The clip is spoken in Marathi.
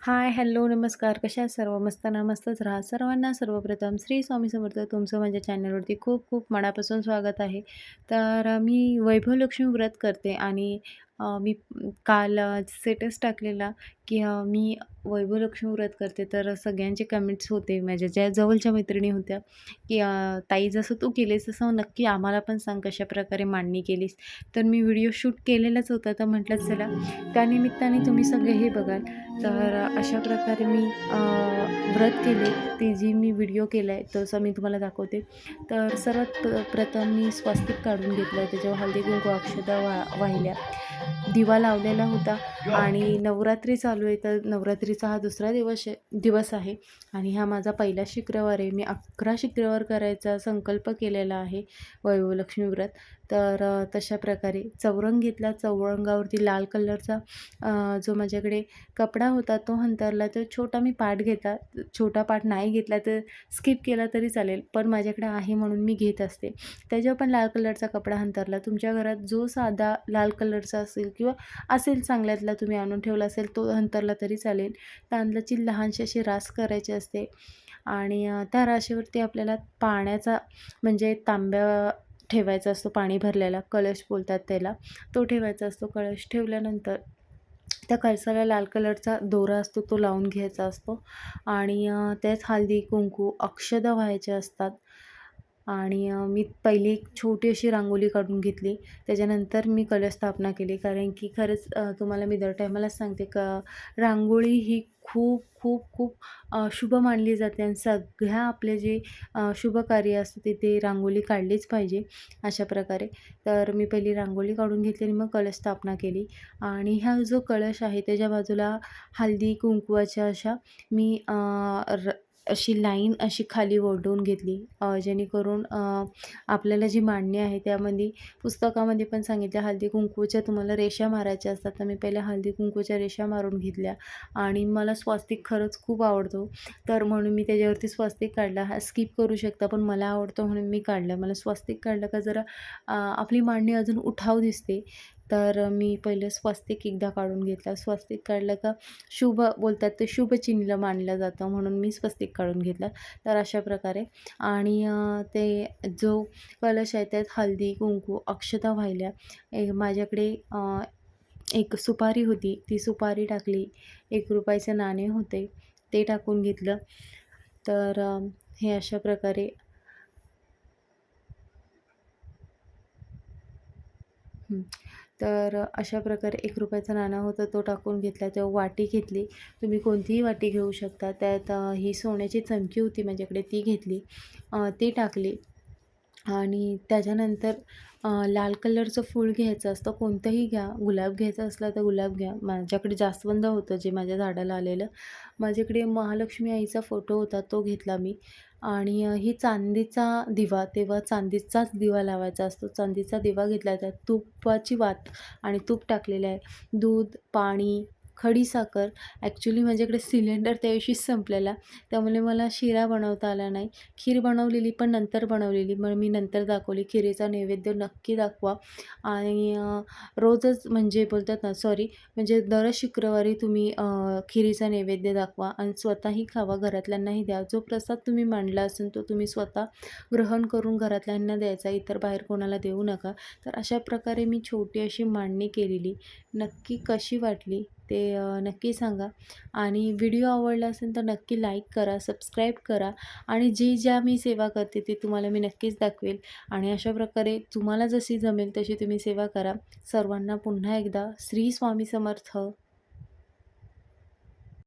हाय, हॅलो, नमस्कार. कशा सर्व? मस्ताना मस्तच राहा. सर्वांना सर्वप्रथम श्री स्वामी समर्थ तुमचं माझ्या चॅनलवरती खूप खूप मनापासून स्वागत आहे. तर मी वैभव लक्ष्मी व्रत करते आणि मी काल स्टेटस टाकलेला, की मी वैभव लक्ष्मी व्रत करते. तर सगळ्यांचे कमेंट्स होते माझ्या ज्या जवळच्या मैत्रिणी होत्या, की "ताई जसं तू केलीस तसं नक्की आम्हाला पण सांग कशाप्रकारे मांडणी केलीस." तर मी व्हिडिओ शूट केलेलाच होता. तर म्हटलं चला त्यानिमित्ताने तुम्ही सगळे हे बघाल. तर अशा प्रकारे मी व्रत केले. ती जी मी व्हिडिओ केला आहे तसं मी तुम्हाला दाखवते. तर सर्वात प्रथम मी स्वस्तिक काढून घेतलं. त्याच्यावर हळदी कुंकू अक्षता वा वाहिल्या. दिवा लावलेला होता आणि नवरात्री चालू चालू आहे तर नवरात्रीचा हा दुसरा दिवस दिवस आहे आणि हा माझा पहिला शुक्रवार आहे. मी 11 शुक्रवार करायचा संकल्प केलेला आहे वैभवलक्ष्मी व्रत. तर तशा प्रकारे चौरंग घेतला. चौरंगावरती लाल कलरचा जो माझ्याकडे कपडा होता तो हंतरला तो छोटा मी पाट घेता छोटा पाट नाही घेतला तर स्किप केला तरी चालेल. पण माझ्याकडे आहे म्हणून मी घेत असते. त्याच्यावर पण लाल कलरचा कपडा हंतरला तुमच्या घरात जो साधा लाल कलरचा असेल किंवा असेल चांगल्यातला तुम्ही आणून ठेवला असेल तो अंथरला तरी चालेल. तांदळाची लहानशी अशी रास करायची असते आणि त्या राशीवरती आपल्याला पाण्याचा म्हणजे तांब्या ठेवायचा असतो पाणी भरलेला कलश बोलतात त्याला. तो ठेवायचा असतो. कळश ठेवल्यानंतर त्या कळसाला लाल कलरचा दोरा असतो तो लावून घ्यायचा असतो आणि त्यात हळदी, कुंकू, अक्षदा व्हायचे असतात आणि मी पहिली एक छोटी अशी रांगोळी काढून घेतली. त्याच्यानंतर मी कलरस्थापना केली. कारण की खरंच तुम्हाला मी दर टायमालाच सांगते का रांगोळी ही खूप, खूप, खूप शुभ मानली जाते आणि सगळ्या आपले जे शुभ कार्य असतं तिथे रांगोळी काढलीच पाहिजे अशा प्रकारे. तर मी पहिली रांगोळी काढून घेतली आणि मग कलश स्थापना केली आणि हा जो कलश आहे त्याच्या बाजूला हळदी कुंकवाच्या अशा मी र अशी लाईन अशी खाली ओढून घेतली जेणेकरून आपल्याला जी मांडणी आहे त्यामध्ये पुस्तकामध्ये पण सांगितलं हळदी कुंकूच्या तुम्हाला रेषा मारायच्या असतात. तर मी पहिल्या हळदी कुंकूच्या रेषा मारून घेतल्या आणि मला स्वास्तिक खरंच खूप आवडतो. तर म्हणून मी त्याच्यावरती स्वास्तिक काढला. हा स्किप करू शकता पण मला आवडतो म्हणून मी काढला. मला स्वास्तिक काढलं का जरा आपली मांडणी अजून उठाव दिसते. तर मी पहिलं स्वस्तिक एकदा काढून घेतला. स्वस्तिक काढलं का शुभ बोलतात ते शुभ चिन्ह मानलं जातं म्हणून मी स्वस्तिक काढून घेतलं. तर अशा प्रकारे आणि ते जो कलश आहे त्यात हळदी, कुंकू, अक्षता व्हायल्या एक माझ्याकडे एक सुपारी होती. ती सुपारी टाकली. एक रुपयाचे नाणे होते. ते टाकून घेतलं. तर हे अशा प्रकारे तर अशा प्रकारे ₹1 नाणं होतं तो टाकून घेतला. तेव्हा वाटी घेतली. तुम्ही कोणतीही वाटी घेऊ शकता. त्यात ही सोन्याची चमकी होती माझ्याकडे ती घेतली. ती टाकली आणि त्याच्यानंतर लाल कलरचं फूल घ्यायचं असतं. कोणतंही घ्या. गुलाब घ्यायचा असला तर गुलाब घ्या. माझ्याकडे जास्वंद होतं जे माझ्या झाडाला आलेलं. माझ्याकडे महालक्ष्मी आईचा फोटो होता तो घेतला मी आणि ही चांदीचा दिवा तेव्हा चांदीचाच दिवा लावायचा असतो. चांदीचा दिवा घेतला त्यात तुपाची वात आणि तूप टाकलेलं आहे. दूध, पाणी, खडीसाखर ॲक्च्युली माझ्याकडे सिलेंडर त्या दिवशीच संपलेला. त्यामुळे मला शिरा बनवता आला नाही. खीर बनवलेली पण नंतर बनवलेली. मग मी नंतर दाखवली. खिरेचा नैवेद्य नक्की दाखवा आणि रोजच म्हणजे बोलतात ना सॉरी म्हणजे दर शुक्रवारी तुम्ही खिरीचा नैवेद्य दाखवा आणि स्वतःही खावा. घरातल्यांनाही द्या. जो प्रसाद तुम्ही मांडला असेल तो तुम्ही स्वतः ग्रहण करून घरातल्यांना द्यायचा. इतर बाहेर कोणाला देऊ नका. तर अशा प्रकारे मी छोटी अशी मांडणी केलेली. नक्की कशी वाटली ते नक्की सांगा आणि व्हिडिओ आवडला असेल तर नक्की लाईक करा, सबस्क्राईब करा आणि जी ज्या मी सेवा करते ती तुम्हाला मी नक्कीच दाखवेल आणि अशा प्रकारे तुम्हाला जशी जमेल तशी तुम्ही सेवा करा. सर्वांना पुन्हा एकदा श्री स्वामी समर्थ.